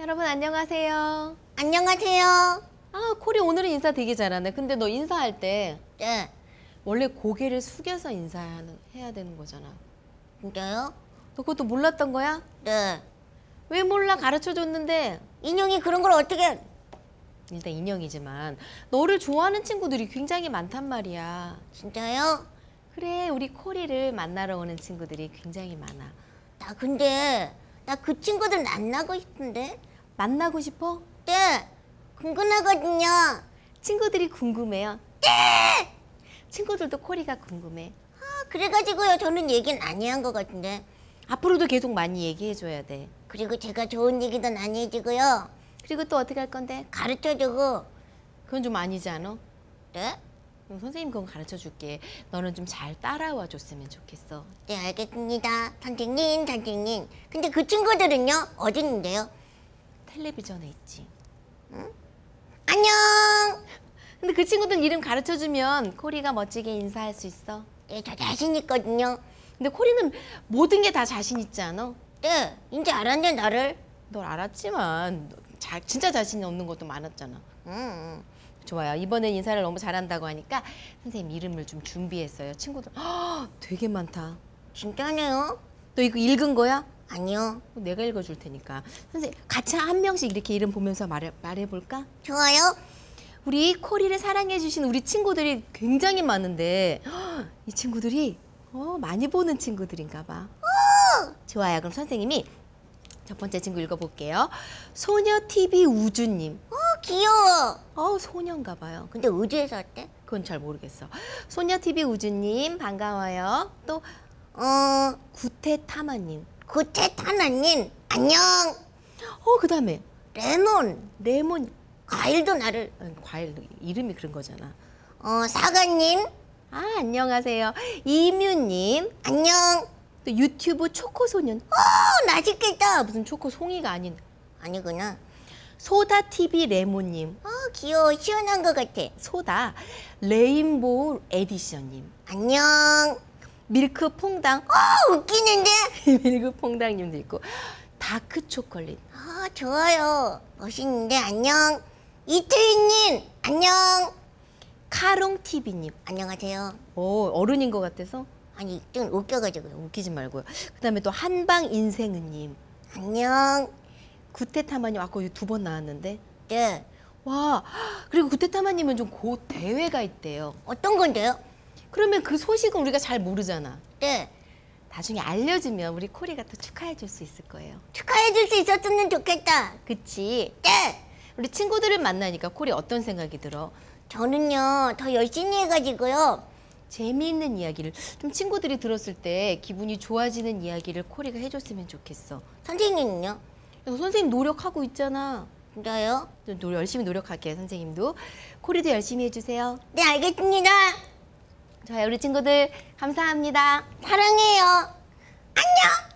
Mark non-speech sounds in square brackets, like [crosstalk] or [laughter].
여러분 안녕하세요. 안녕하세요. 아, 코리 오늘은 인사 되게 잘하네. 근데 너 인사할 때 네, 원래 고개를 숙여서 인사하는 해야 되는 거잖아. 진짜요? 너 그것도 몰랐던 거야? 네. 왜 몰라? 가르쳐 줬는데. 인형이 그런 걸 어떻게? 일단 인형이지만 너를 좋아하는 친구들이 굉장히 많단 말이야. 진짜요? 그래, 우리 코리를 만나러 오는 친구들이 굉장히 많아. 나 근데 나 그 친구들 만나고 싶은데. 만나고 싶어? 네, 궁금하거든요. 친구들이 궁금해요. 네! 친구들도 코리가 궁금해. 아, 그래가지고요. 저는 얘기는 많이 한것 같은데. 앞으로도 계속 많이 얘기해 줘야 돼. 그리고 제가 좋은 얘기도 많이 해주고요. 그리고 또 어떻게 할 건데? 가르쳐주고. 그건 좀 아니지 않아? 네? 그럼 선생님 그건 가르쳐 줄게. 너는 좀 잘 따라와 줬으면 좋겠어. 네, 알겠습니다. 선생님, 선생님. 근데 그 친구들은요? 어디 있는데요? 텔레비전에 있지. 안녕! [laughs] 근데 그 친구들 이름 가르쳐 주면 코리가 멋지게 인사할 수 있어. 네, 저 자신 있거든요. 근데 코리는 모든 게 다 자신 있지 않아? 네, 이제 알았네, 나를. 널 알았지만 너 자, 진짜 자신이 없는 것도 많았잖아. 음. 좋아요. 이번엔 인사를 너무 잘한다고 하니까 선생님 이름을 좀 준비했어요. 친구들 헉, 되게 많다. 진짜네요? 너 이거 읽은 거야? 아니요. 내가 읽어줄 테니까. 선생님 같이 한 명씩 이렇게 이름 보면서 말해 말해 볼까? 좋아요. 우리 코리를 사랑해 주신 우리 친구들이 굉장히 많은데 헉, 이 친구들이 어, 많이 보는 친구들인가 봐. 좋아요. 그럼 선생님이 첫 번째 친구 읽어볼게요. 소녀 TV 우주님. 어, 귀여워. 어 소녀인가 봐요. 근데 우주에서 어때? 그건 잘 모르겠어. 소녀 TV 우주님 반가워요. 또 어, 구태타마님. 구태타나님, 안녕. 어 그다음에 레몬, 레몬 과일도 나를. 과일 이름이 그런 거잖아. 어, 사과님, 아 안녕하세요. 이뮤님. 안녕. 또 유튜브 초코소년. 어, 맛있겠다. 무슨 초코 송이가 아닌 아니구나. 소다 TV 레몬님. 어, 귀여워. 시원한 것 같아. 소다 레인보우 에디션님. 안녕. 밀크 퐁당. 어, 웃기는데? [laughs] 밀크 퐁당님도 있고 다크 초콜릿. 아, 좋아요. 멋있는데, 안녕. 이태희님, 안녕. 카롱 TV님. 안녕하세요. 오 어른인 것 같아서 아니, 좀 웃겨가지고요. 웃기지 말고요. 그다음에 또 한방 인생은님. 안녕. 구테타마님 아까 두 번 나왔는데 네. 와 그리고 구테타마님은 좀 곧 대회가 있대요. 어떤 건데요? 그러면 그 소식은 우리가 잘 모르잖아. 네. 나중에 알려주면 우리 코리가 또 축하해 줄 수 있을 거예요. 축하해 줄 수 있었으면 좋겠다. 그치? 네. 우리 친구들을 만나니까 코리 어떤 생각이 들어? 저는요, 더 열심히 해가지고요. 재미있는 이야기를 좀 친구들이 들었을 때 기분이 좋아지는 이야기를 코리가 해줬으면 좋겠어. 선생님은요? 그래서 선생님 노력하고 있잖아. 진짜요? 좀 노- 열심히 노력할게요, 선생님도. 코리도 열심히 해주세요. 네, 알겠습니다. 좋아요, 우리 친구들 감사합니다. 사랑해요. 안녕!